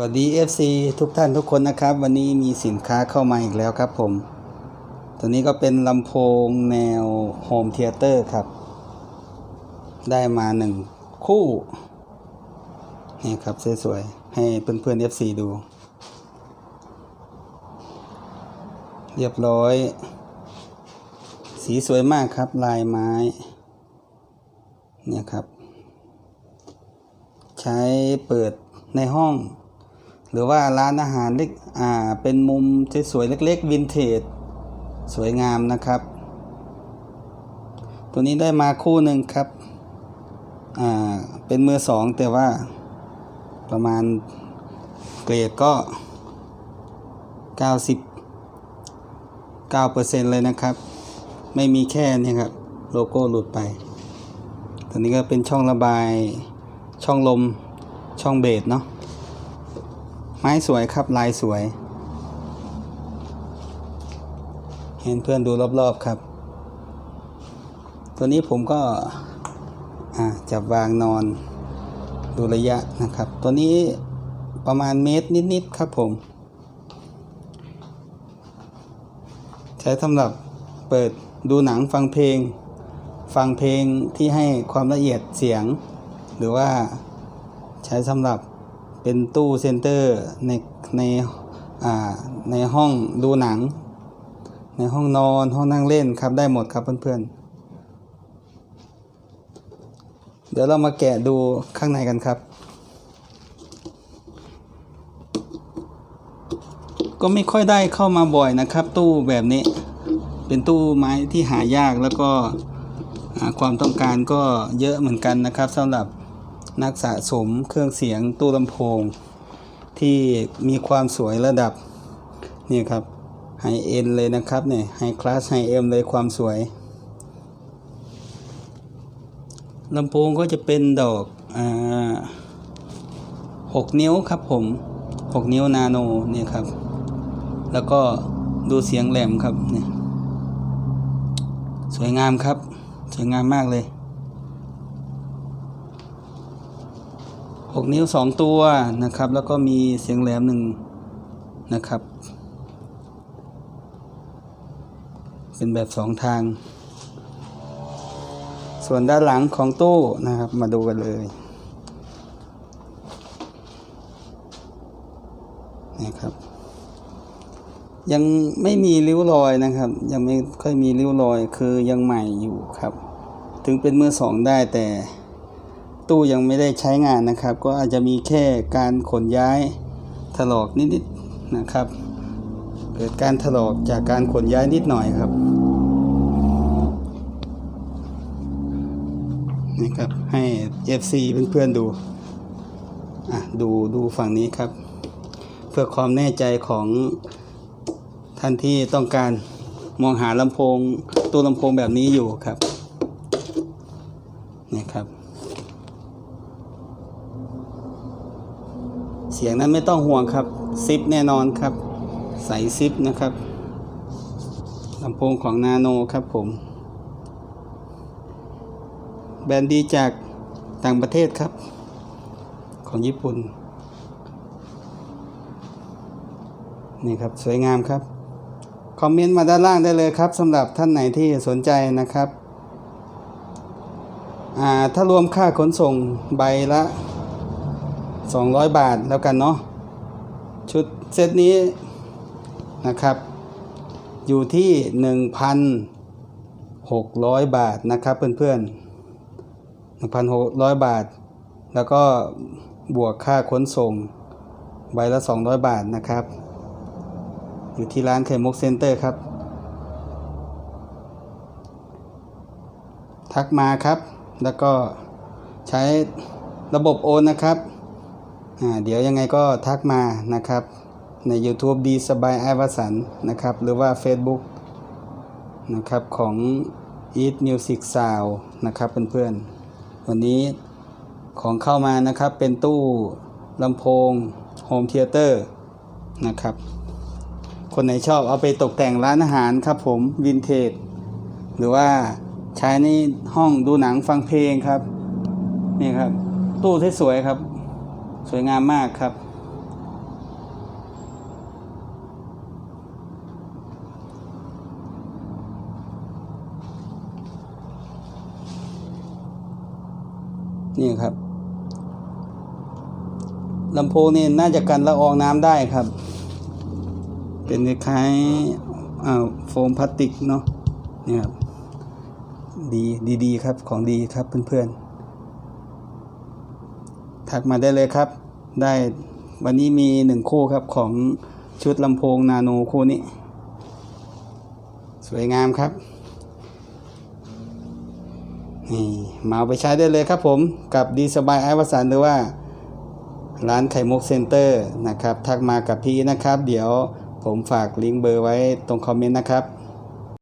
วัสดี FC ทุกท่านทุกคนนะครับ วันนี้มีสินค้าเข้ามาอีกแล้วครับผม ตัวนี้ก็เป็นลำโพงแนวโฮมเทเตอร์ครับ ได้มาหนึ่งคู่ นี่ครับสวยๆ ให้เพื่อนๆ FC ดู เรียบร้อย สีสวยมากครับ ลายไม้ เนี่ยครับ ใช้เปิดในห้อง หรือว่าร้านอาหารเล็กอ่าเป็นมุมสวยๆเล็กๆวินเทจสวยงามนะครับ ตัวนี้ได้มาคู่หนึ่งครับอ่าเป็นมือสองแต่ว่าประมาณเกรดก็90 9%เลยนะครับ ไม่มีแค่นี้ครับ โลโก้หลุดไป ตัวนี้ก็เป็นช่องระบายช่องลมช่องเบสเนาะ ไม้สวยครับลายสวย เห็นเพื่อนดูรอบๆครับ ตัวนี้ผมก็จับวางนอนดูระยะนะครับ ตัวนี้ประมาณเมตรนิด ๆ ครับผม ใช้สำหรับเปิดดูหนังฟังเพลง ฟังเพลงที่ให้ความละเอียดเสียง หรือว่าใช้สำหรับ เป็นตู้เซนเตอร์ในในอ่าในห้องดูหนัง ในห้องนอนห้องนั่งเล่นครับได้หมดครับเพื่อนๆ เดี๋ยวเรามาแกะดูข้างในกันครับ ก็ไม่ค่อยได้เข้ามาบ่อยนะครับ ตู้แบบนี้เป็นตู้ไม้ที่หายากแล้วก็ความต้องการก็เยอะเหมือนกันนะครับสำหรับ นักสะสมเครื่องเสียงตู้ลำโพง ที่มีความสวยระดับนี่ครับไฮเอ็นเลยนะครับเนี่ยไฮคลาสไฮเอ็มเลยความสวยลำโพงก็จะเป็นดอกอ่าหกนิ้วครับผมหกนิ้วนาโนเนี่ยครับ แล้วก็ดูเสียงแหลมครับเนี่ยสวยงามครับ สวยงามมากเลย หกนิ้วสองตัวนะครับ แล้วก็มีเสียงแหลมหนึ่งนะครับ เป็นแบบสองทาง ส่วนด้านหลังของตู้นะครับมาดูกันเลยนี่ครับ ยังไม่มีริ้วรอยนะครับ ยังไม่ค่อยมีริ้วรอยคือยังใหม่อยู่ครับ ถึงเป็นมือสองได้แต่ ตู้ยังไม่ได้ใช้งานนะครับ ก็อาจจะมีแค่การขนย้ายถลอกนิดๆนะครับ เกิดการถลอกจากการขนย้ายนิดหน่อยครับนี่ครับให้ FC เพื่อนๆดูอะดูดูฝั่งนี้ครับ เพื่อความแน่ใจของท่านที่ต้องการมองหาลำโพงตู้ลำโพงแบบนี้อยู่ครับนี่ครับ เสียงนั้นไม่ต้องห่วงครับซิปแน่นอนครับ ใส่ซิปนะครับลำโพงของนาโนครับผม แบรนด์ดีจากต่างประเทศครับ ของญี่ปุ่น นี่ครับสวยงามครับ คอมเมนต์มาด้านล่างได้เลยครับสำหรับท่านไหนที่สนใจนะครับอ่าถ้ารวมค่าขนส่งใบละ 200 บาทแล้วกันเนาะชุดเซตนี้นะครับ อยู่ที่ 1,600 บาทนะครับเพื่อนๆ 1,600 บาท แล้วก็บวกค่าขนส่งใบละ 200 บาทนะครับ อยู่ที่ร้านไข่มุกเซ็นเตอร์ครับ ทักมาครับ แล้วก็ใช้ระบบโอนนะครับ เดี๋ยวยังไงก็ทักมานะครับ ใน YouTube ดีสบายไอวสันนะครับ หรือว่า Facebook นะครับของ Eat Music Sound นะครับเพื่อนๆ วันนี้ของเข้ามานะครับเป็นตู้ลำโพงโฮมเทเตอร์นะครับ คนไหนชอบเอาไปตกแต่งร้านอาหารครับผมวินเทจหรือว่าใช้ในห้องดูหนังฟังเพลงครับ นี่ครับ ตู้ที่สวยครับ สวยงามมากครับ นี่ครับลำโพงนี่น่าจะกันละอองน้ำได้ครับ เป็นคล้ายโฟมพลาสติกเนาะนี่ครับดีดีครับของดีครับเพื่อนๆ ทักมาได้เลยครับ ได้วันนี้มีหนึ่งคู่ครับของชุดลำโพงนาโนคู่นี้ สวยงามครับนี่มาเอาไปใช้ได้เลยครับผมกับดีสบายไอวสันหรือว่าร้านไข่มุกเซ็นเตอร์นะครับ ทักมากับพี่นะครับ เดี๋ยวผมฝากลิงก์เบอร์ไว้ตรงคอมเมนต์นะครับ